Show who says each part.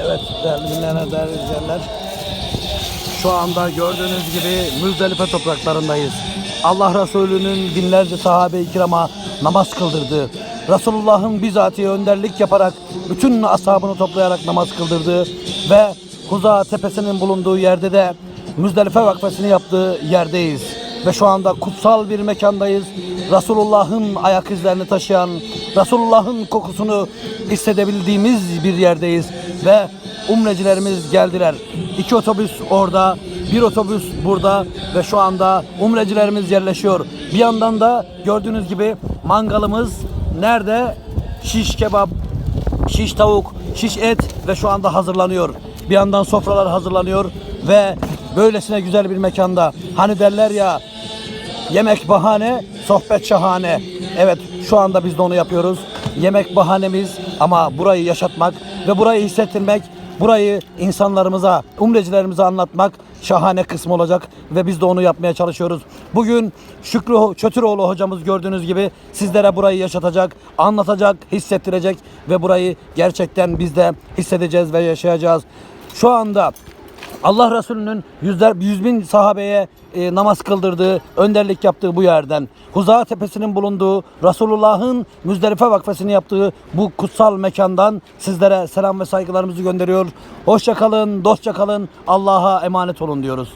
Speaker 1: Evet değerli dinleyenler, değerli izleyenler. Şu anda gördüğünüz gibi Müzdelife topraklarındayız. Allah Resulü'nün binlerce sahabe-i kirama namaz kıldırdığı, Resulullah'ın bizatihi önderlik yaparak bütün ashabını toplayarak namaz kıldırdığı ve Huza tepesinin bulunduğu yerde de Müzdelife vakfesini yaptığı yerdeyiz. Ve şu anda kutsal bir mekandayız. Resulullah'ın ayak izlerini taşıyan, Resulullah'ın kokusunu hissedebildiğimiz bir yerdeyiz. Ve umrecilerimiz geldiler. İki otobüs orada, bir otobüs burada ve şu anda umrecilerimiz yerleşiyor. Bir yandan da gördüğünüz gibi mangalımız nerede? Şiş kebap, şiş tavuk, şiş et ve şu anda hazırlanıyor. Bir yandan sofralar hazırlanıyor ve böylesine güzel bir mekanda hani derler ya Yemek bahane, sohbet şahane. Evet, şu anda biz de onu yapıyoruz. Yemek bahanemiz ama burayı yaşatmak ve burayı hissettirmek, burayı insanlarımıza, umrecilerimize anlatmak şahane kısmı olacak ve biz de onu yapmaya çalışıyoruz. Bugün Şükrü Çötüroğlu hocamız gördüğünüz gibi sizlere burayı yaşatacak, anlatacak, hissettirecek ve burayı gerçekten biz de hissedeceğiz ve yaşayacağız. Şu anda Allah Resulü'nün yüzler, yüz bin sahabeye e, namaz kıldırdığı, önderlik yaptığı bu yerden, Huza Tepesi'nin bulunduğu, Resulullah'ın Müzdelife Vakfesi'ni yaptığı bu kutsal mekandan sizlere selam ve saygılarımızı gönderiyor. Hoşça kalın, dostça Allah'a emanet olun diyoruz.